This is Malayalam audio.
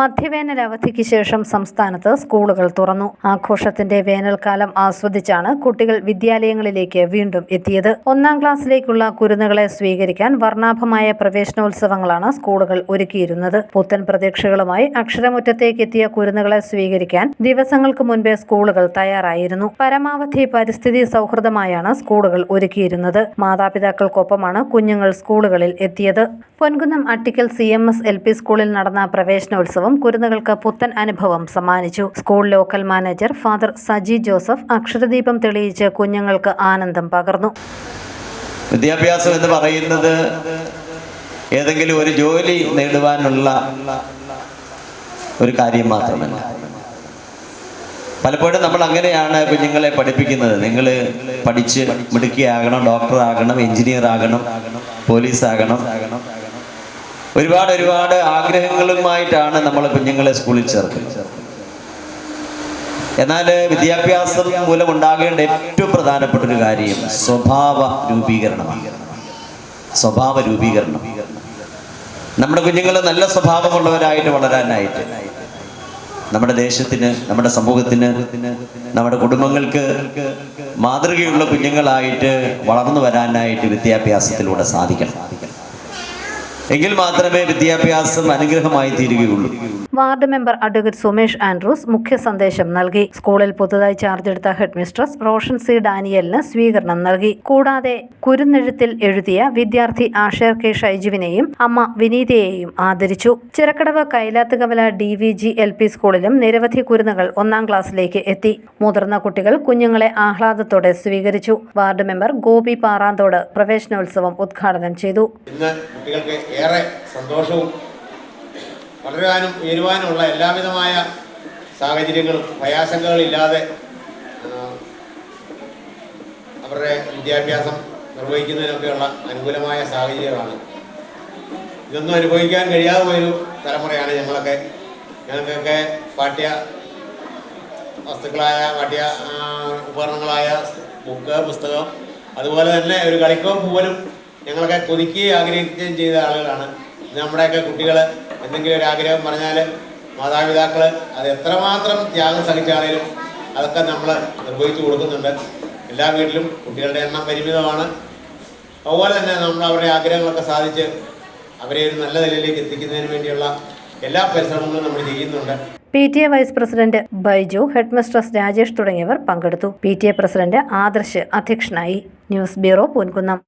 മധ്യവേനൽ അവധിക്ക് ശേഷം സംസ്ഥാനത്ത് സ്കൂളുകൾ തുറന്നു. ആഘോഷത്തിന്റെ വേനൽക്കാലം ആസ്വദിച്ചാണ് കുട്ടികൾ വിദ്യാലയങ്ങളിലേക്ക് വീണ്ടും എത്തിയത്. ഒന്നാം ക്ലാസ്സിലേക്കുള്ള കുരുന്നുകളെ സ്വീകരിക്കാൻ വർണാഭമായ പ്രവേശനോത്സവങ്ങളാണ് സ്കൂളുകൾ ഒരുക്കിയിരുന്നത്. പുത്തൻ പ്രതീക്ഷകളുമായി അക്ഷരമുറ്റത്തേക്ക് എത്തിയ കുരുന്നുകളെ സ്വീകരിക്കാൻ ദിവസങ്ങൾക്ക് മുൻപേ സ്കൂളുകൾ തയ്യാറായിരുന്നു. പരമാവധി പരിസ്ഥിതി സൗഹൃദമായാണ് സ്കൂളുകൾ ഒരുക്കിയിരുന്നത്. മാതാപിതാക്കൾക്കൊപ്പമാണ് കുഞ്ഞുങ്ങൾ സ്കൂളുകളിൽ എത്തിയത്. Ponkunnam Attikkal C M S L P സ്കൂളിൽ നടന്ന പ്രവേശനോത്സവം കുരുന്നുകൾക്ക് പുത്തൻ അനുഭവം സമ്മാനിച്ചു. School local manager father Saji Joseph അക്ഷരദീപം തെളിയിച്ച് കുഞ്ഞുങ്ങൾക്ക് ആനന്ദം പകർന്നു. വിദ്യാഭ്യാസം എന്ന് പറയുന്നത് ഏതെങ്കിലും ഒരു ജോലി നേടുവാനുള്ള ഒരു കാര്യം മാത്രമല്ല. പലപ്പോഴും നമ്മൾ അങ്ങനെയാണ് കുഞ്ഞുങ്ങളെ പഠിപ്പിക്കുന്നത്. നിങ്ങൾ പഠിച്ച് മിടുക്കിയാകണം ഡോക്ടർ ആകണം എഞ്ചിനീയർ ആകണം പോലീസ് ആകണം ഒരുപാട് ഒരുപാട് ആഗ്രഹങ്ങളുമായിട്ടാണ് നമ്മൾ കുഞ്ഞുങ്ങളെ സ്കൂളിൽ ചേർക്കുന്നത്. എന്നാൽ വിദ്യാഭ്യാസം മൂലം ഉണ്ടാകേണ്ട ഏറ്റവും പ്രധാനപ്പെട്ട ഒരു കാര്യം സ്വഭാവ രൂപീകരണമാണ്. സ്വഭാവ രൂപീകരണം. നമ്മുടെ കുഞ്ഞുങ്ങൾ നല്ല സ്വഭാവമുള്ളവരായിട്ട് വളരാനായിട്ട് നമ്മുടെ ദേശത്തിന് നമ്മുടെ സമൂഹത്തിന് നമ്മുടെ കുടുംബങ്ങൾക്ക് മാതൃകയുള്ള കുഞ്ഞുങ്ങളായിട്ട് വളർന്നു വരാനായിട്ട് വിദ്യാഭ്യാസത്തിലൂടെ സാധിക്കണം. എങ്കിൽ മാത്രമേ വിദ്യാഭ്യാസം അനുഗ്രഹമായി തീരുകയുള്ളൂ. Ward member advocate Sumesh Andrews മുഖ്യ സന്ദേശം നൽകി. സ്കൂളിൽ പുതുതായി ചാർജ് എടുത്ത ഹെഡ് മിസ്ട്രസ് റോഷൻ സി ഡാനിയലിന് സ്വീകരണം നൽകി. കൂടാതെ കുരുന്നെഴുത്തിൽ എഴുതിയ വിദ്യാർത്ഥി ആഷേർ കെ ഷൈജുവിനെയും അമ്മ വിനീതയെയും ആദരിച്ചു. Chirakkadavu Kailathukavala D V G L P സ്കൂളിലും നിരവധി കുരുന്നുകൾ ഒന്നാം ക്ലാസ്സിലേക്ക് എത്തി. മുതിർന്ന കുട്ടികൾ കുഞ്ഞുങ്ങളെ ആഹ്ലാദത്തോടെ സ്വീകരിച്ചു. വാർഡ് മെമ്പർ ഗോപി പാറാന്തോട് പ്രവേശനോത്സവം ഉദ്ഘാടനം ചെയ്തു. കുട്ടികൾക്ക് ഏറെ സന്തോഷവും വളരുവാനും ഉയരുവാനുമുള്ള എല്ലാവിധമായ സാഹചര്യങ്ങളും ഇല്ലാതെ അവരുടെ വിദ്യാഭ്യാസം നിർവഹിക്കുന്നതിനൊക്കെയുള്ള അനുകൂലമായ സാഹചര്യമാണ് ഇതൊന്നും അനുഭവിക്കാൻ കഴിയാതെ പോയൊരു തലമുറയാണ് ഞങ്ങളൊക്കെ. ഞങ്ങൾക്കൊക്കെ പാഠ്യ വസ്തുക്കളായ പാഠ്യ ഉപകരണങ്ങളായ ബുക്ക് പുസ്തകം അതുപോലെ തന്നെ ഒരു കളിക്കോപ്പ് പോലും ഞങ്ങളൊക്കെ കൊതിക്കുകയും ആഗ്രഹിക്കുകയും ചെയ്ത ആളുകളാണ്. നമ്മുടെയൊക്കെ കുട്ടികൾ എന്തെങ്കിലും ഒരു ആഗ്രഹം പറഞ്ഞാൽ മാതാപിതാക്കൾ അത് എത്രമാത്രം ത്യാഗം സഹിച്ചാണേലും അതൊക്കെ നമ്മൾ നിർവഹിച്ചു കൊടുക്കുന്നുണ്ട്. എല്ലാ വീട്ടിലും കുട്ടികളുടെ എണ്ണം പരിമിതമാണ്. അതുപോലെ തന്നെ നമ്മൾ അവരുടെ ആഗ്രഹങ്ങളൊക്കെ സാധിച്ച് അവരെ ഒരു നല്ല നിലയിലേക്ക് എത്തിക്കുന്നതിന് വേണ്ടിയുള്ള എല്ലാ പരിശ്രമങ്ങളും നമ്മൾ ചെയ്യുന്നുണ്ട്. P T A vice president Baiju headmistress Rajesh തുടങ്ങിയവർ പങ്കെടുത്തു. P T A president Adarsh അധ്യക്ഷനായി. News bureau Ponkunnam.